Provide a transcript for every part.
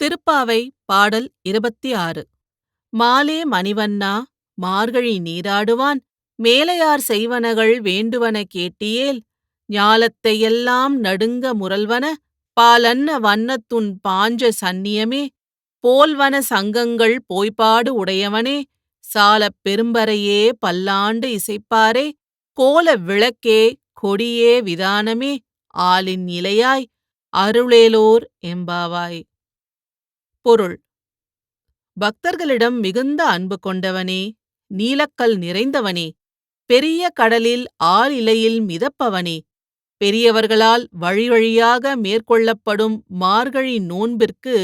திருப்பாவை பாடல் இருபத்தி ஆறு மாலே மணிவண்ணா மார்கழி நீராடுவான் மேலையார் செய்வனகள் வேண்டுவன கேட்டியேல் ஞாலத்தையெல்லாம் நடுங்க முரல்வன பாலன்ன வண்ணத்துன் பாஞ்ச சந்நியமே போல்வன சங்கங்கள் போய்ப்பாடு உடையவனே சாலப் பெரும்பறையே பல்லாண்டு இசைப்பாரே கோல விளக்கே கொடியே விதானமே ஆலின் இலையாய் அருளேலோர் எம்பாவாய். பொருள். பக்தர்களிடம் மிகுந்த அன்பு கொண்டவனே நீலக்கல் நிறைந்தவனே பெரிய கடலில் ஆளிலையில் மிதப்பவனே பெரியவர்களால் வழிவழியாக மேற்கொள்ளப்படும் மார்கழி நோன்பிற்கு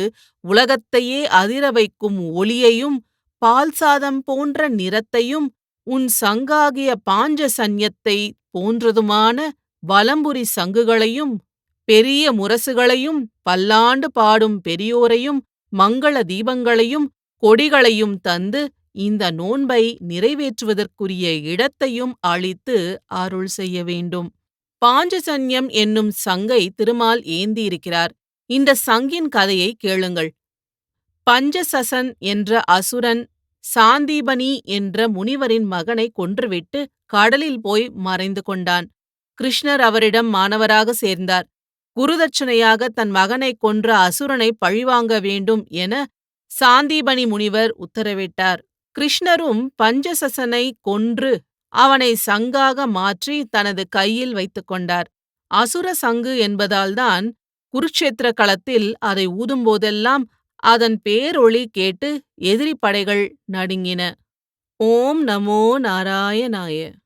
உலகத்தையே அதிர வைக்கும் ஒளியையும் பால் சாதம் போன்ற நிறத்தையும் உன் சங்காகிய பாஞ்ச சந்யத்தை போன்றதுமான வலம்புரி சங்குகளையும் பெரிய முரசுகளையும் பல்லாண்டு பாடும் பெரியோரையும் மங்கள தீபங்களையும் கொடிகளையும் தந்து இந்த நோன்பை நிறைவேற்றுவதற்குரிய இடத்தையும் அளித்து அருள் செய்ய வேண்டும். பாஞ்சசன்யம் என்னும் சங்கை திருமால் ஏந்தியிருக்கிறார். இந்த சங்கின் கதையை கேளுங்கள். பஞ்சசசன் என்ற அசுரன் சாந்தீபனி என்ற முனிவரின் மகனை கொன்றுவிட்டு கடலில் போய் மறைந்து கொண்டான். கிருஷ்ணர் அவரிடம் மாணவராக சேர்ந்தார். குருதட்சணையாக தன் மகனை கொன்ற அசுரனை பழிவாங்க வேண்டும் என சாந்தீபனி முனிவர் உத்தரவிட்டார். கிருஷ்ணரும் பஞ்சசசனை கொன்று அவனை சங்காக மாற்றி தனது கையில் வைத்துக் கொண்டார். அசுர சங்கு என்பதால்தான் குருட்சேத்திர களத்தில் அதை ஊதும்போதெல்லாம் அதன் பேரொளி கேட்டு எதிரி படைகள் நடுங்கின. ஓம் நமோ நாராயணாய.